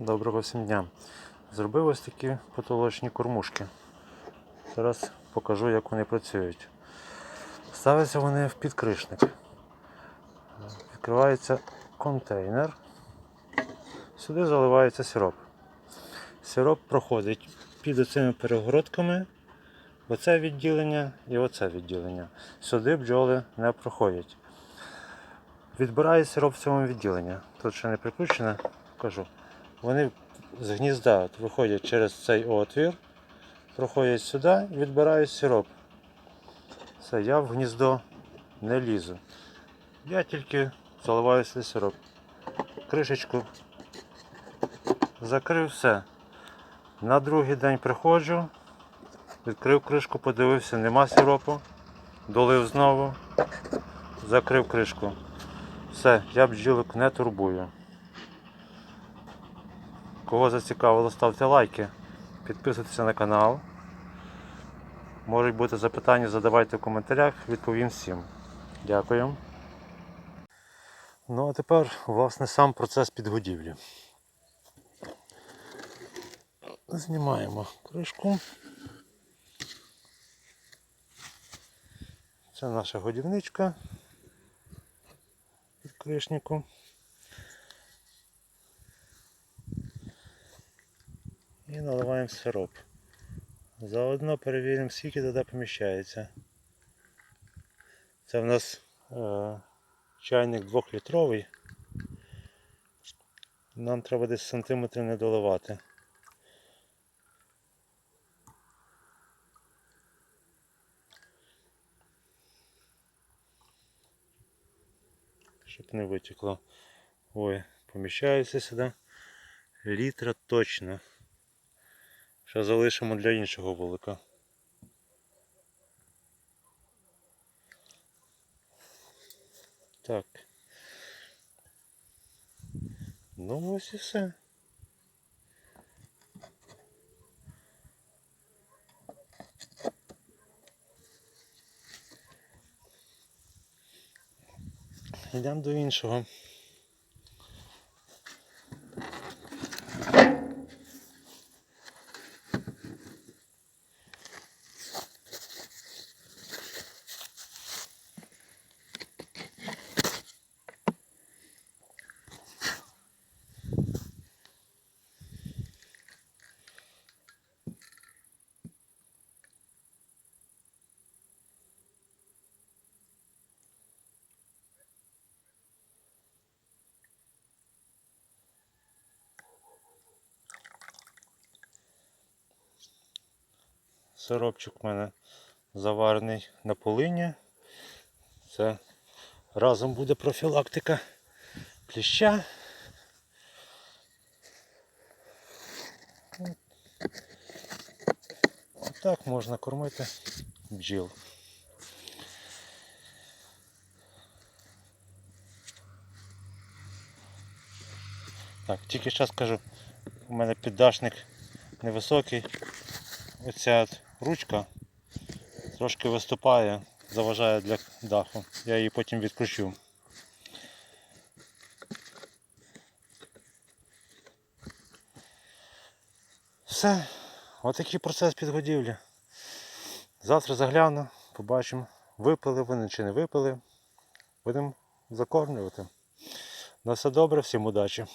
Доброго всім дня. Зробив ось такі потолочні кормушки. Зараз покажу, як вони працюють. Ставляться вони в підкришник. Відкривається контейнер. Сюди заливається сироп. Сироп проходить під оцими перегородками. Оце відділення і оце відділення. Сюди бджоли не проходять. Відбирає сироп в цьому відділенні. Тут ще не приключено, кажу. Вони з гнізда виходять через цей отвір, проходять сюди і відбирають сироп. Все, я в гніздо не лізу. Я тільки заливаю сюди сироп. Кришечку закрив все. На другий день приходжу, відкрив кришку, подивився, нема сиропу, долив знову, закрив кришку. Все, я бджілок не турбую. Кого зацікавило, ставте лайки, підписуйтесь на канал. Можуть бути запитання, задавайте в коментарях, відповім всім. Дякую. Ну а тепер, власне, сам процес підгодівлі. Знімаємо кришку. Це наша годівничка під кришнику. І наливаємо сироп. Заодно перевіримо, скільки туди поміщається. Це в нас е, чайник 2-літровий. Нам треба десь сантиметрів не доливати. Щоб не витекло. Ой, поміщається сюди. Літра точно. Ще залишимо для іншого вулика. Так. Ну ось і все. Йдемо до іншого. Сиропчик у мене заварений на полині. Це разом буде профілактика кліща. Так можна кормити бджіл. Так, тільки зараз кажу, у мене піддашник невисокий. Оця от ручка трошки виступає, заважає для даху. Я її потім відкручу. Все, отакий процес підгодівлі. Завтра загляну, побачимо, випили вони чи не випили. Будемо закормлювати. На все добре, всім удачі.